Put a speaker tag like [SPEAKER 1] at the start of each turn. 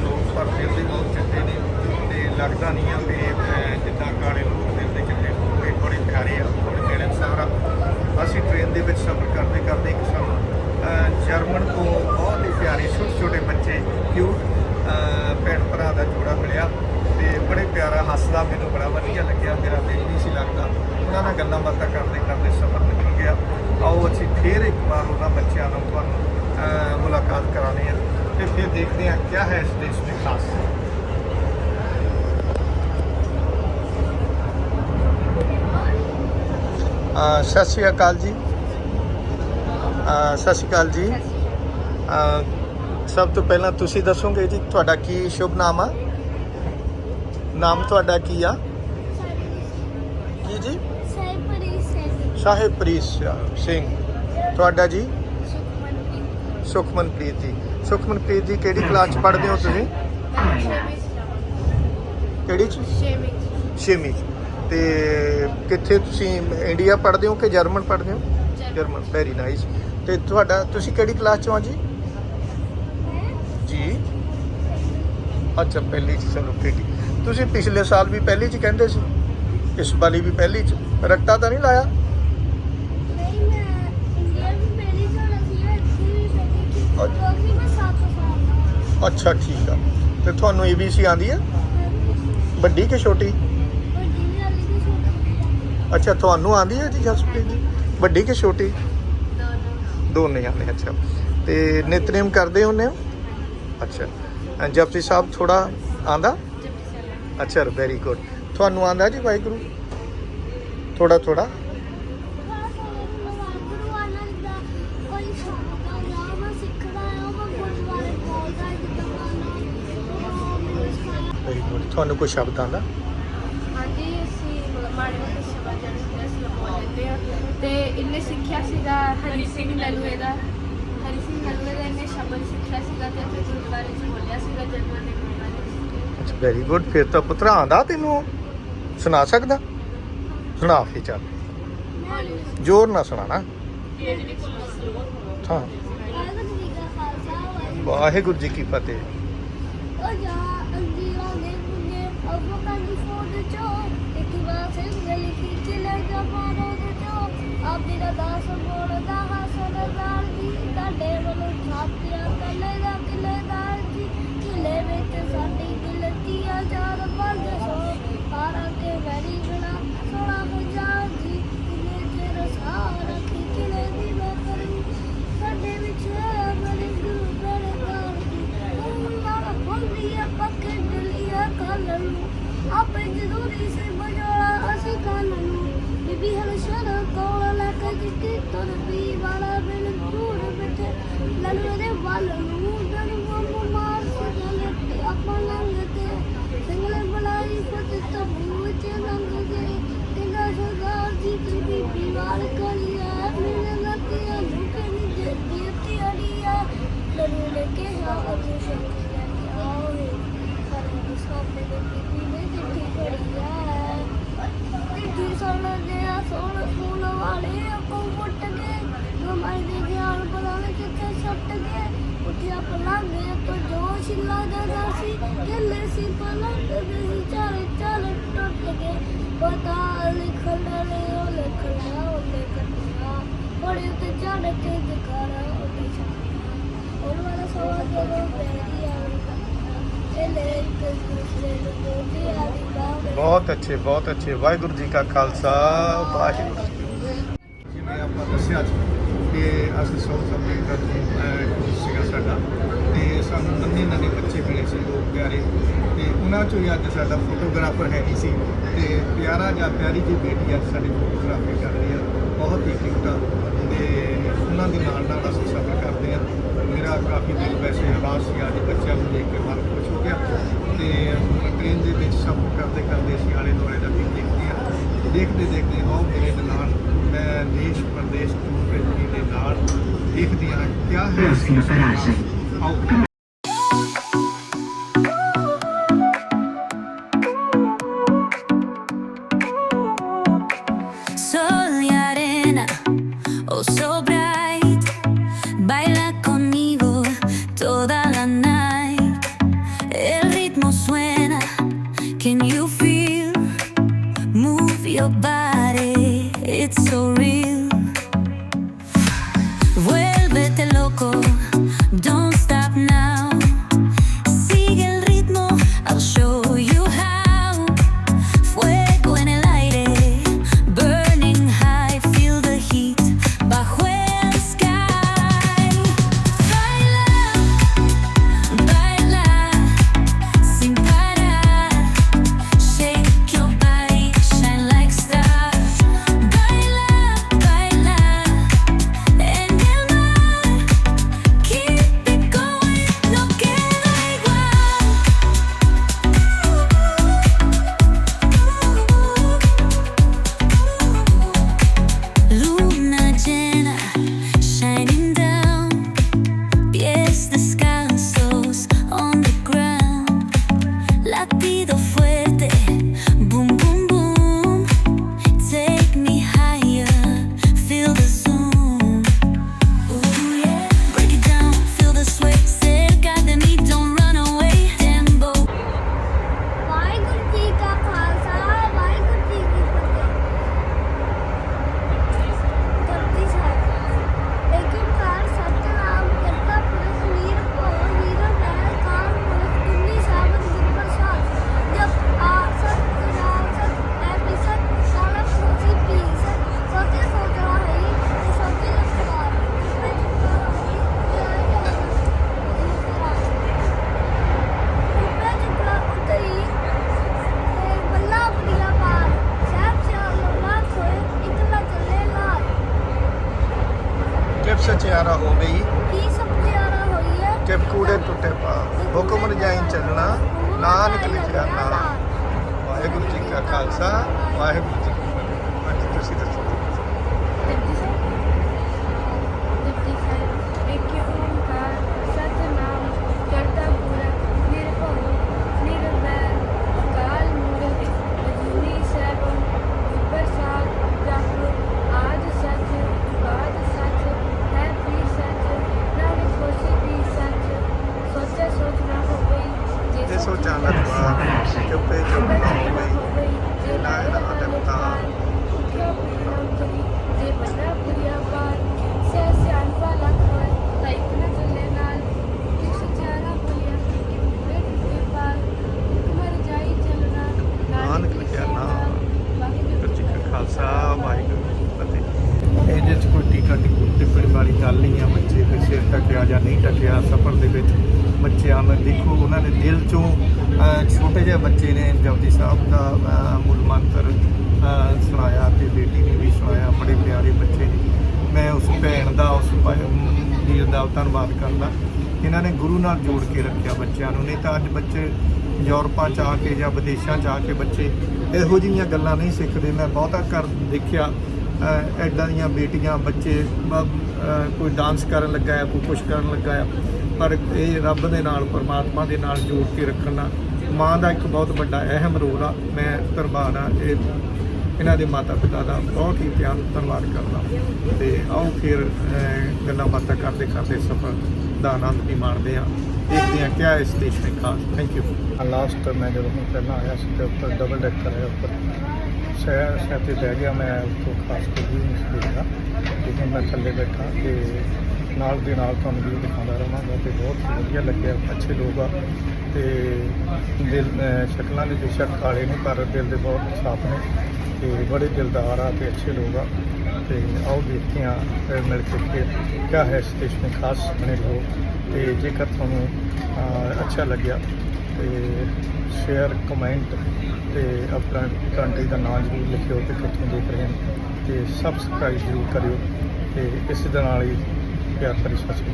[SPEAKER 1] ਲੋਕ ਪਰ ਫਿਰ ਦੇ ਬਹੁਤ ਚੰਗੇ ਨੇ ਅਤੇ ਲੱਗਦਾ ਨਹੀਂ ਆ ਵੀ ਅਹ, ਜਿੱਦਾਂ ਕਾਲੇ ਲੋਕ ਦਿਲ ਦੇ ਕਿੰਨੇ ਹੋਣਗੇ ਬੜੇ ਪਿਆਰੇ ਆ ਬੜੇ ਜਿਹੜੇ ਸਾਰਾ ਅਸੀਂ ਟ੍ਰੇਨ ਦੇ ਵਿੱਚ ਸਫ਼ਰ ਕਰਦੇ ਕਰਦੇ ਇੱਕ ਸਾਨੂੰ ਜਰਮਨ ਤੋਂ ਬਹੁਤ ਹੀ ਪਿਆਰੇ ਛੋਟੇ ਛੋਟੇ ਬੱਚੇ ਕਿਊਟ ਭੈਣ ਭਰਾ ਦਾ ਜੋੜਾ ਮਿਲਿਆ ਤੇ ਬੜੇ ਪਿਆਰਾ ਹੱਸਦਾ ਮੈਨੂੰ ਬੜਾ ਵਧੀਆ ਲੱਗਿਆ ਮੇਰਾ ਦਿਲ ਨਹੀਂ ਸੀ ਲੱਗਦਾ। ਉਹਨਾਂ ਨਾਲ ਗੱਲਾਂ ਬਾਤਾਂ ਕਰਦੇ ਕਰਦੇ ਸਫ਼ਰ ਨਿਕਲ ਗਿਆ। ਆਓ ਅਸੀਂ ਫੇਰ ਇੱਕ ਵਾਰ ਉਹਨਾਂ ਬੱਚਿਆਂ ਨਾਲ ਤੁਹਾਨੂੰ ਮੁਲਾਕਾਤ ਕਰਾਉਂਦੇ ਹਾਂ। ਤੇ ਫਿਰ ਦੇਖਦੇ ਹਾਂ ਕੀ ਹੈ ਇਸ ਦੇਸ਼ ਵਿੱਚ ਖਾਸ ਅ, ਸਤਿ ਸ਼੍ਰੀ ਅਕਾਲ ਜੀ ਅ, ਸਤਿ ਸ਼੍ਰੀ ਅਕਾਲ ਜੀ ਅ, ਸਭ ਤੋਂ ਪਹਿਲਾਂ ਤੁਸੀਂ ਦੱਸੋਗੇ ਜੀ ਤੁਹਾਡਾ ਕੀ ਸ਼ੁਭ ਨਾਮ ਆ ਨਾਮ ਤੁਹਾਡਾ ਕੀ ਆ ਕੀ ਜੀ
[SPEAKER 2] ਸਾਈਪਰੀ ਸਿੰਘ
[SPEAKER 1] ਸਾਹਿਬਪ੍ਰੀਤ ਸਿੰਘ ਤੁਹਾਡਾ ਜੀ
[SPEAKER 2] ਸੁਖਮਨਪ੍ਰੀਤ
[SPEAKER 1] ਸੁਖਮਨਪ੍ਰੀਤ ਜੀ ਸੁਖਮਨਪ੍ਰੀਤ ਜੀ ਕਿਹੜੀ ਕਲਾਸ ਚ ਪੜ੍ਹਦੇ ਹੋ ਤੁਸੀਂ?
[SPEAKER 2] ਚ।
[SPEAKER 1] ਕਿਹੜੀ ਚ?
[SPEAKER 2] ਛੇਵੀਂ ਚ।
[SPEAKER 1] ਚ। ਤੇ ਕਿੱਥੇ ਤੁਸੀਂ ਇੰਡੀਆ ਪੜ੍ਹਦੇ ਹੋ ਕਿ ਜਰਮਨ ਪੜ੍ਹਦੇ ਹੋ?
[SPEAKER 2] ਜਰਮਨ।
[SPEAKER 1] ਵੈਰੀ ਨਾਈਸ ਤੇ ਤੁਹਾਡਾ ਤੁਸੀਂ ਕਿਹੜੀ ਕਲਾਸ ਚ ਹੋ ਜੀ? ਜੀ। ਅੱਛਾ ਪਹਿਲੀ ਚ ਚਲੋ ਠੀਕ ਹੈ। ਤੁਸੀਂ ਪਿਛਲੇ ਸਾਲ ਵੀ ਪਹਿਲੀ ਚ ਕਹਿੰਦੇ ਸੀ? ਇਸ ਵਾਰੀ ਵੀ ਪਹਿਲੀ ਚ। ਰੱਟਾ ਤਾਂ ਨਹੀਂ ਲਾਇਆ?
[SPEAKER 2] ਨਹੀਂ ਮੈਂ ਇੰਡੀਆ ਵੀ ਪਹਿਲੀ ਸਾਲ ਸੀ ਇੱਥੇ ਵੀ ਪਹਿਲੀ ਕਿ ਕਿਉਂਕਿ ਮੈਂ 7 ਸਾਲ ਦਾ
[SPEAKER 1] ਅੱਛਾ ਠੀਕ ਆ। ਤੇ ਤੁਹਾਨੂੰ ਏਬੀਸੀ ਆਂਦੀ ਆ? ਵੱਡੀ ਕਿ ਛੋਟੀ? ਅੱਛਾ ਤੁਹਾਨੂੰ ਆਂਦੀ ਹੈ ਜੀ ਜਸਪ੍ਰੀਤ ਜੀ? ਵੱਡੀ ਕਿ ਛੋਟੀ?
[SPEAKER 2] ਦੋਨੇ
[SPEAKER 1] ਆਉਂਦੇ ਅੱਛਾ। ਤੇ ਨਿਤਨੇਮ ਕਰਦੇ ਹੁੰਦੇ ਹੋ? ਅੱਛਾ। ਅ, ਜਪਜੀ ਸਾਹਿਬ ਥੋੜਾ ਆਂਦਾ ਅੱਛਾ ਵੈਰੀ ਗੁੱਡ ਤੁਹਾਨੂੰ ਆਂਦਾ ਜੀ ਵਾਹਿਗੁਰੂ? ਥੋੜਾ ਥੋੜਾ
[SPEAKER 2] ਗੁਰੂ ਆਨੰਦ ਦਾ ਕੋਈ ਸ਼ਬਦ ਆ ਮੈਂ ਸਿੱਖਦਾ ਆ ਮੈਂ ਗੁਰਦੁਆਰੇ ਬੋਲਦਾ ਜਿੱਦਾਂ ਉਹ ਮੈਨੂੰ ਸਿਖਾਇਆ
[SPEAKER 1] ਵੈਰੀ ਗੁੱਡ ਤੁਹਾਨੂੰ ਕੋਈ ਸ਼ਬਦ ਆਂਦਾ
[SPEAKER 3] ਹਾਂਜੀ ਅਸੀਂ ਮਤਲਬ ਮਾੜੇ ਮੋਟੇ ਸ਼ਬਦ ਜਿਹੜੇ ਅਸੀਂ ਬੋਲ ਲੈਂਦੇ ਹਾਂ ਤੇ ਇਹਨੇ ਸਿੱਖਿਆ ਸੀਗਾ ਹਰੀ ਸਿੰਘ ਨਲੂਏ ਦਾ। ਹਰੀ ਸਿੰਘ ਨਲੂਏ ਦਾ ਇਹਨੇ ਸ਼ਬਦ ਸਿੱਖਿਆ ਸੀਗਾ ਤੇ ਫਿਰ ਗੁਰਦੁਆਰੇ 'ਚ ਬੋਲਿਆ ਸੀਗਾ ਜਨਮਨ ਦੇ ਗੁਰਦੁਆਰੇ 'ਚ
[SPEAKER 1] ਅੱਛਾ ਵੈਰੀ ਗੁੱਡ ਫਿਰ ਤਾਂ ਪੁੱਤਰਾ ਆਂਦਾ ਤੈਨੂੰ? ਸੁਣਾ ਸਕਦਾ? ਸੁਣਾ ਫੇ ਚੱਲ। ਜ਼ੋਰ ਨਾ ਸੁਣਾਣਾ। ਹਾਂ।
[SPEAKER 2] ਵਾਹਿਗੁਰੂ ਜੀ ਕਾ
[SPEAKER 1] ਫਤਿਹ।
[SPEAKER 2] ਉਹ ਜਾ ਪੁੰਨੇ ਅਬਕਾਂ ਦੀ ਫੋਟ ਚੋ ਇੱਕ ਵਾਰ ਸੇ ਗਲੀ ਖਿੱਚ ਲੈ ਜਾ ਪਾਰੋ ਦੇ ਚੋ ਆਪਦੀ ਦਾ ਦਾਸ ਬੋਲਦਾ ਹਸਨ ਦਾਲ ਦੀ ਡਾਡੇ ਵੱਲੋਂ ਥਾਪਿਆ ਜੋਸ਼ ਲੱਗਦਾ ਸੀ ਕਿੱਲੇ ਸੀ ਪਲੰਗ ਦੇ ਸੀ। ਚਾਲ ਚਾਲ ਟੁੱਟ ਗਏ। ਪਤਾ ਲਿਖਣ ਵਾਲੇ ਉਹ ਲਿਖਣਾ ਉਹ ਲਿਖਣਾ ਪੜੇ ਤੇ ਚੜ ਕੇ ਦਿਖਾਣਾ ਉਹਦੀ ਛਾਪੀਆਂ ਉਹ ਵਾਲਾ ਸਵਾਲ ਜਦੋਂ ਪੈਰੀ ਆਉਂਦਾ ਇਹ ਲੈ ਇੱਕ ਦੂਸਰੇ ਨੂੰ ਬੋਲਦੀ ਆ ਦੀ ਬਾਹ
[SPEAKER 1] ਬਹੁਤ ਅੱਛੇ ਬਹੁਤ ਅੱਛੇ। ਵਾਹਿਗੁਰੂ ਜੀ ਕਾ ਖਾਲਸਾ ਵਾਹਿਗੁਰੂ ਜੀ ਕੀ। ਜਿਵੇਂ ਆਪਾਂ ਦੱਸਿਆ ਸੀ ਕਿ ਅਸੀਂ ਸੌ ਅਫਰੀਕਾ ਤੋਂ ਅਹ, ਸੀਗਾ ਸਾਡਾ। ਤੇ ਸਾਨੂੰ ਨੰਨੇ ਨੰਨੇ ਬੱਚੇ ਮਿਲੇ ਸੀ ਲੋਕ ਪਿਆਰੇ। ਤੇ ਉਹਨਾਂ ਚੋਂ ਹੀ ਅੱਜ ਸਾਡਾ ਫੋਟੋਗ੍ਰਾਫਰ ਹੈ ਨਹੀਂ ਸੀ। ਤੇ ਪਿਆਰਾ ਜਾਂ ਪਿਆਰੀ ਜੀ ਬੇਟੀ ਅੱਜ ਸਾਡੀ ਫੋਟੋਗ੍ਰਾਫੀ ਕਰ ਰਹੀ ਆ। ਬਹੁਤ ਹੀ ਕਿਊਟ ਤੇ ਉਹਨਾਂ ਦੇ ਨਾਲ ਨਾਲ ਅਸੀਂ ਸਫ਼ਰ ਕਰਦੇ ਆ। ਮੇਰਾ ਕਾਫੀ ਦਿਲ ਵੈਸੇ ਆਵਾਜ਼ ਸੀ। ਅੱਜ ਬੱਚਿਆਂ ਨੂੰ ਦੇਖ ਕੇ ਮਨ ਖੁਸ਼ ਹੋ ਗਿਆ। ਤੇ ਟ੍ਰੇਨ ਦੇ ਵਿੱਚ ਸਫ਼ਰ ਕਰਦੇ ਕਰਦੇ ਅਸੀਂ ਆਲੇ ਦੁਆਲੇ ਦਾ ਵੀ ਦੇਖਦੇ ਆ। ਦੇਖਦੇ ਦੇਖਦੇ ਆਓ ਮੇਰੇ ਨਾਲ
[SPEAKER 4] Próxima paragem.
[SPEAKER 5] Sol e arena, oh so bright, baila conmigo toda
[SPEAKER 2] ਕੀ ਸਮਝਿਆਣਾ ਹੋਈ ਹੈ
[SPEAKER 1] ਕਿ ਕੂੜੇ ਟੁੱਟੇ ਪਾ ਹੁਕਮ ਰਜਾਈ ਚੱਲਣਾ। ਨਾਨਕ ਲਿਖਿਆ ਨਾਮ। ਵਾਹਿਗੁਰੂ ਜੀ ਕਾ ਖਾਲਸਾ ਵਾਹਿਗੁਰੂ ਜੀ ਕੀ ਫਤਿਹ। ਹਾਂਜੀ ਤੁਸੀਂ ਦੱਸੋ। ਛੋਟੇ ਜਿਹੇ ਬੱਚੇ ਨੇ ਜਪਜੀ ਸਾਹਿਬ ਦਾ ਅਹ, ਮੂਲ ਮੰਤਰ ਸੁਣਾਇਆ ਤੇ ਬੇਟੀ ਨੇ ਵੀ ਸੁਣਾਇਆ ਬੜੇ ਪਿਆਰੇ ਬੱਚੇ ਨੇ। ਮੈਂ ਉਸ ਭੈਣ ਦਾ ਉਸ ਭਾਈ- ਵੀਰ ਦਾ ਧੰਨਵਾਦ ਕਰਦਾ। ਇਹਨਾਂ ਨੇ ਗੁਰੂ ਨਾਲ ਜੋੜ ਕੇ ਰੱਖਿਆ ਬੱਚਿਆਂ ਨੂੰ ਨਹੀਂ ਤਾਂ ਅੱਜ ਬੱਚੇ ਯੂਰਪਾਂ ਚ ਆ ਕੇ ਜਾਂ ਵਿਦੇਸ਼ਾਂ ਚ ਆ ਕੇ ਬੱਚੇ ਇਹੋ ਜਿਹੀਆਂ ਗੱਲਾਂ ਨਹੀਂ ਸਿੱਖਦੇ। ਮੈਂ ਬਹੁਤਾ ਘਰ ਦੇਖਿਆ ਅਹ ਦੀਆਂ ਬੇਟੀਆਂ ਬੱਚੇ ਕੋਈ ਡਾਂਸ ਕਰਨ ਲੱਗਾ ਹੈ ਕੋਈ ਕੁਛ ਕਰਨ ਲੱਗਾ ਹੈ ਪਰ ਇਹ ਰੱਬ ਦੇ ਨਾਲ ਪਰਮਾਤਮਾ ਦੇ ਨਾਲ ਜੋੜ ਕੇ ਰੱਖਣ ਦਾ ਮਾਂ ਦਾ ਇੱਕ ਬਹੁਤ ਵੱਡਾ ਅਹਿਮ ਰੋਲ ਆ, ਮੈਂ ਧੰਨਵਾਦ ਆ ਇਹ ਇਹਨਾਂ ਦੇ ਮਾਤਾ ਪਿਤਾ ਦਾ ਬਹੁਤ ਹੀ ਧਿਆਨ ਧੰਨਵਾਦ ਕਰਦਾ। ਤੇ ਆਓ ਫਿਰ ਗੱਲਾਂ ਬਾਤਾਂ ਕਰਦੇ ਕਰਦੇ ਸਫ਼ਰ ਦਾ ਆਨੰਦ ਵੀ ਮਾਣਦੇ ਆ ਦੇਖਦੇ ਆ ਕਿਆ ਇਸ ਦੇਸ਼ ਨੇ ਖਾਸ। ਥੈਂਕ ਯੂ ਲਾਸਟ ਮੈਂ ਜਦੋਂ ਹੁਣ ਪਹਿਲਾਂ ਆਇਆ ਸੀ ਤੇ ਉੱਪਰ ਡਬਲ ਡੈਕਰ ਹੈ ਉੱਪਰ ਸ਼ਹਿਰ ਸ਼ਹਿਰ ਤੇ ਬਹਿ ਗਿਆ ਮੈਂ, ਉੱਥੋਂ ਖਾਸ ਕੋਈ ਵੀ ਨਹੀਂ ਸੀ ਦੇਖਦਾ ਲੇਕਿਨ ਮੈਂ ਥੱਲੇ ਬੈਠਾ ਤੇ ਨਾਲ ਦੇ ਨਾਲ ਤੁਹਾਨੂੰ ਵੀ ਦਿਖਾਉਂਦਾ ਰਹਾਂਗਾ ਤੇ ਬਹੁਤ ਵਧੀਆ ਲੱਗਿਆ, ਅੱਛੇ ਲੋਕ ਆ। ਤੇ ਦਿਲ ਸ਼ਕਲਾਂ ਦੇ ਬੇਸ਼ੱਕ ਕਾਲੇ ਨੇ, ਪਰ ਦਿਲ ਦੇ ਬਹੁਤ ਸਾਫ਼ ਨੇ। ਤੇ ਬੜੇ ਦਿਲਦਾਰ ਆ ਤੇ ਅੱਛੇ ਲੋਕ ਆ। ਤੇ ਆਓ ਦੇਖਦੇ ਆ ਫਿਰ ਮਿਲ ਕੇ ਕਿਆ ਹੈ ਇਸ ਦੇਸ਼ ਖਾਸ ਬਣੇ ਰਹੋ। ਤੇ ਜੇਕਰ ਤੁਹਾਨੂੰ ਅੱਛਾ ਲੱਗਿਆ, ਤੇ ਸ਼ੇਅਰ, ਕਮੈਂਟ ਤੇ ਆਪਣਾ ਕੰਟਰੀ ਦਾ ਨਾਮ ਜ਼ਰੂਰ ਲਿਖਿਓ ਕਿ ਕਿੱਥੋਂ ਦੇਖ ਰਹੇ ਹੋ। ਤੇ ਸਬਸਕ੍ਰਾਈਬ ਜ਼ਰੂਰ ਕਰਿਓ। ਤੇ ਇਸ ਦੇ ਨਾਲ ਹੀ ਪਿਆਰ ਭਰੀ ਸਤਿ ਸ਼੍ਰੀ